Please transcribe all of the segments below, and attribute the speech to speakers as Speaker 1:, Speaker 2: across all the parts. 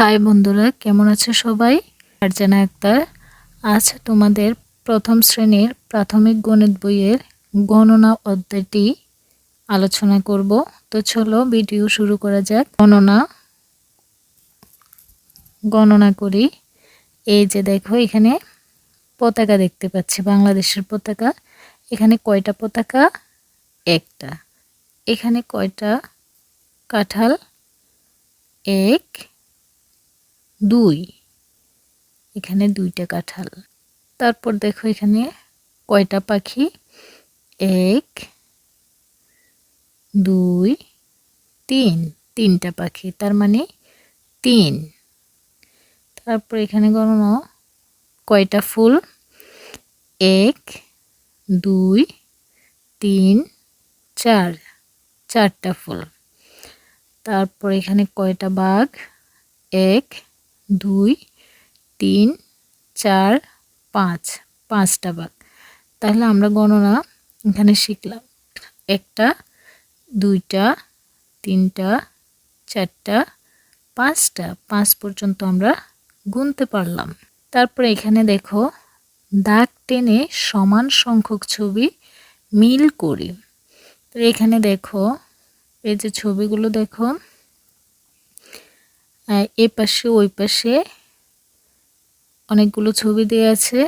Speaker 1: high বন্ধুরা কেমন আছে সবাই আর্জানা আক্তার আজ তোমাদের প্রথম শ্রেণীর প্রাথমিক গণিত বইয়ের গণনা অধ্যায়টি আলোচনা করব তো চলো ভিডিও শুরু করা যাক গণনা গণনা করি এই যে দেখো এখানে পতাকা দেখতে পাচ্ছি বাংলাদেশের পতাকা এখানে কয়টা পতাকা একটা এখানে কয়টা কাঁঠাল এক দুই এখানে দুইটা কাঁঠাল তারপর দেখো এখানে কয়টা পাখি এক দুই তিন তিনটা পাখি তার মানে তিন তারপর এখানে গণনা কয়টা ফুল এক দুই তিন চার চারটা ফুল তারপর এখানে কয়টা বাঘ এক দুই তিন চার পাঁচ পাঁচটা বাঘ তাহলে আমরা গণনা এখানে শিখলাম একটা দুইটা তিনটা চারটা পাঁচটা পাঁচ পর্যন্ত আমরা গুনতে পারলাম তারপরে এখানে দেখো দাগ টেনে সমান সংখ্যক ছবি মিল করি তো এখানে দেখো এই যে ছবিগুলো দেখো এ পাশে ওই পাশে অনেকগুলো ছবি দেওয়া আছে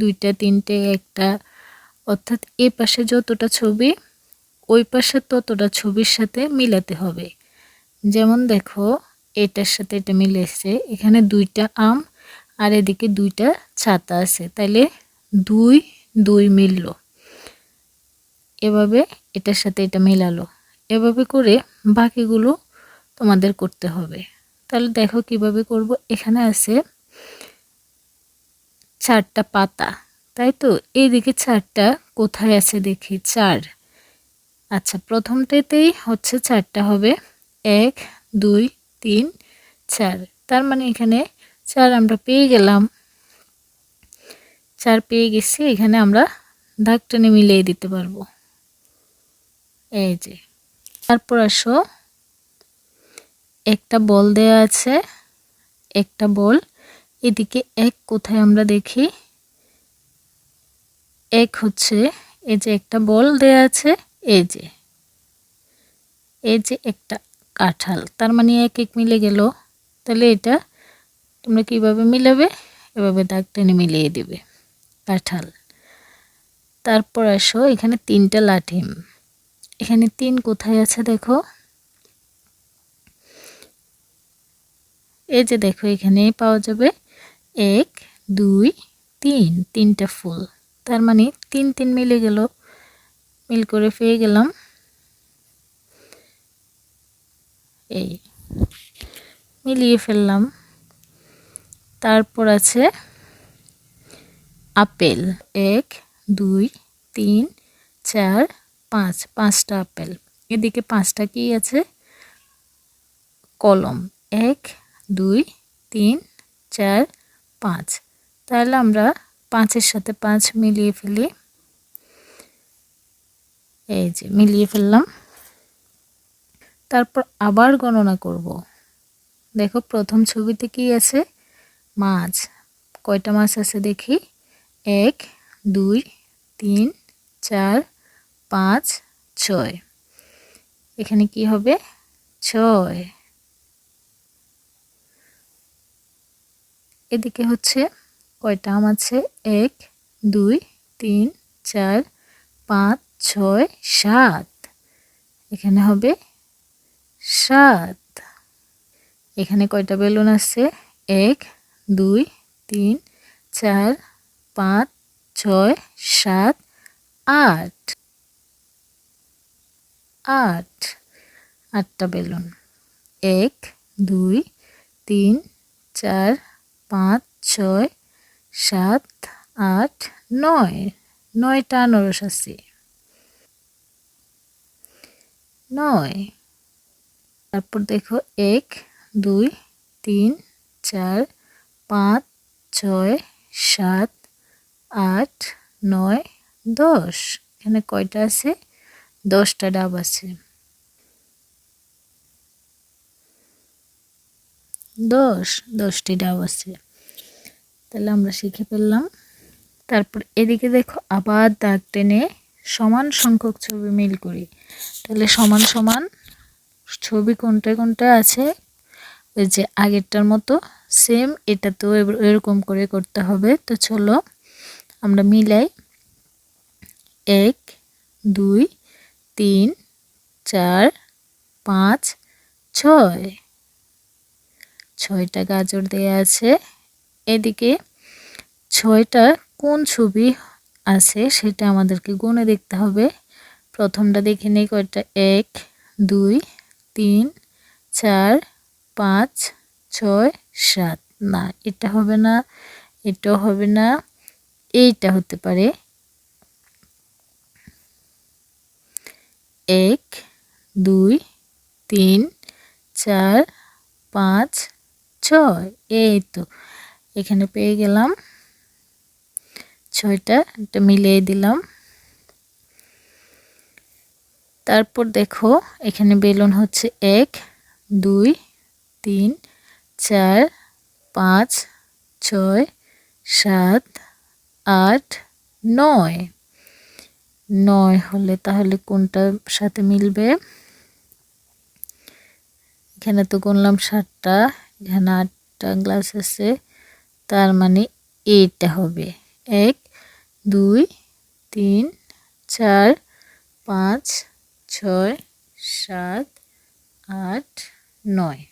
Speaker 1: দুইটা তিনটে একটা অর্থাৎ এ পাশে যতটা ছবি ওই পাশে ততটা ছবির সাথে মিলাতে হবে যেমন দেখো এটার সাথে এটা মিলেছে এখানে দুইটা আম আর এদিকে দুইটা ছাতা আছে তাইলে দুই দুই মিলল এভাবে এটার সাথে এটা মিলালো এভাবে করে বাকিগুলো তোমাদের করতে হবে তাহলে দেখো কিভাবে করব এখানে আছে চারটা পাতা তাই তো এইদিকে চারটা কোথায় আছে দেখি চার আচ্ছা প্রথমটাতেই হচ্ছে চারটা হবে এক দুই তিন চার তার মানে এখানে চার আমরা পেয়ে গেলাম চার পেয়ে গেছি এখানে আমরা দাগটা টেনে মিলিয়ে দিতে পারবো এই যে তারপর আসো একটা বল দেয়া আছে একটা বল এদিকে এক কোথায় আমরা দেখি এক হচ্ছে এই যে একটা বল দেয়া আছে এই যে এই যে একটা কাঁঠাল তার মানে এক এক মিলে গেল তাহলে এটা তোমরা কিভাবে মিলাবে এভাবে দাগ টেনে মিলিয়ে দিবে কাঁঠাল তারপর আসো এখানে তিনটা লাঠিম এখানে তিন কোথায় আছে দেখো এই যে দেখো এখানে পাওয়া যাবে এক দুই তিন তিনটা ফুল তার মানে তিন তিন মিলে গেল মিল করে পেয়ে গেলাম এই মিলিয়ে ফেললাম তারপর আছে আপেল এক দুই তিন চার পাঁচ পাঁচটা আপেল এদিকে পাঁচটা কি আছে কলম এক দুই তিন চার পাঁচ তাহলে আমরা পাঁচের সাথে পাঁচ মিলিয়ে ফেলি এই যে মিলিয়ে ফেললাম তারপর আবার গণনা করব দেখো প্রথম ছবিতে কি আছে মাছ কয়টা মাছ আছে দেখি এক দুই তিন চার পাঁচ ছয় এখানে কি হবে ছয় এদিকে হচ্ছে কয়টা আম আছে এক দুই তিন চার পাঁচ ছয় সাত এখানে হবে সাত এখানে কয়টা বেলুন আছে এক দুই তিন চার পাঁচ ছয় সাত আট আট আটটা বেলুন এক দুই তিন চার পাঁচ ছয় সাত আট নয় নয়টা নরস আছে নয় তারপর দেখো এক দুই তিন চার পাঁচ ছয় সাত আট নয় দশ এখানে কয়টা আছে দশটা ডাব আছে দশ দশটি ডাব আছে তাহলে আমরা শিখে ফেললাম তারপর এদিকে দেখো আবার দাগ টেনে সমান সংখ্যক ছবি মিল করি তাহলে সমান সমান ছবি কোনটা কোনটা আছে ওই যে আগেরটার মতো সেম এটা তো এরকম করে করতে হবে তো চলো আমরা মিলাই এক দুই তিন চার পাঁচ ছয় ছয়টা গাজর দেয়া আছে এদিকে ছয়টা কোন ছবি আছে সেটা আমাদেরকে গুনে দেখতে হবে প্রথমটা দেখে নেই কয়টা এক দুই তিন চার পাঁচ ছয় সাত না এটা হবে না এটা হবে না এইটা হতে পারে এক দুই তিন চার পাঁচ পাচ্ছ এই তো এখানে পেয়ে গেলাম ছয়টা এটা মিলিয়ে দিলাম তারপর দেখো এখানে বেলুন হচ্ছে এক দুই তিন চার পাঁচ ছয় সাত আট নয় নয় হলে তাহলে কোনটার সাথে মিলবে এখানে তো গুনলাম সাতটা এখানে আটটা গ্লাস আছে তার মানে এইটা হবে এক দুই তিন চার পাঁচ ছয় সাত আট নয়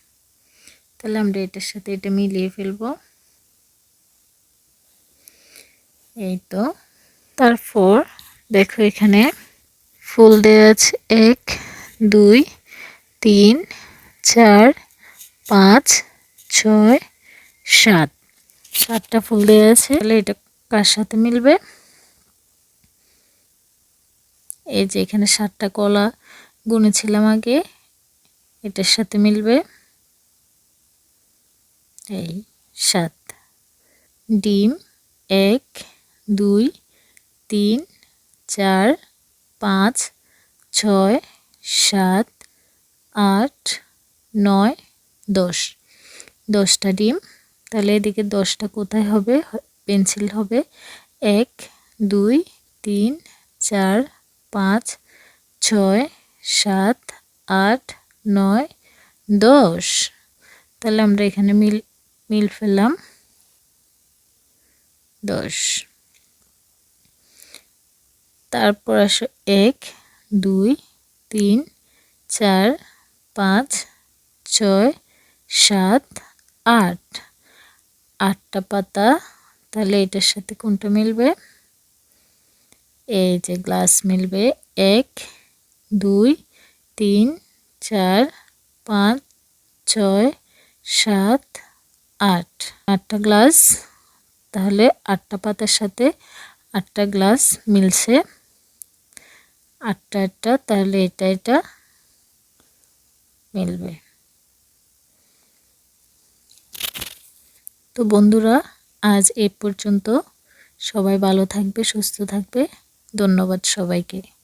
Speaker 1: তাহলে আমরা এটার সাথে এটা মিলিয়ে ফেলব এই তো তারপর দেখো এখানে ফুল দেওয়া আছে এক দুই তিন চার পাঁচ ছয় সাত সাতটা ফুল দেওয়া আছে তাহলে এটা কার সাথে মিলবে এই যে এখানে সাতটা কলা গুনেছিলাম আগে এটার সাথে মিলবে এই সাত ডিম এক দুই তিন চার পাঁচ ছয় সাত আট নয় দশ দশটা ডিম তাহলে এদিকে দশটা কোথায় হবে পেন্সিল হবে এক দুই তিন চার পাঁচ ছয় সাত আট নয় দশ তাহলে আমরা এখানে মিল মিল ফেলাম দশ তারপর আসো এক দুই তিন চার পাঁচ ছয় সাত আট আটটা পাতা তাহলে এটার সাথে কোনটা মিলবে এই যে গ্লাস মিলবে এক দুই তিন চার পাঁচ ছয় সাত আট আটটা গ্লাস তাহলে আটটা পাতার সাথে আটটা গ্লাস মিলছে আটটা আটটা তাহলে এটা এটা মিলবে তো বন্ধুরা আজ এ পর্যন্ত সবাই ভালো থাকবে সুস্থ থাকবে ধন্যবাদ সবাইকে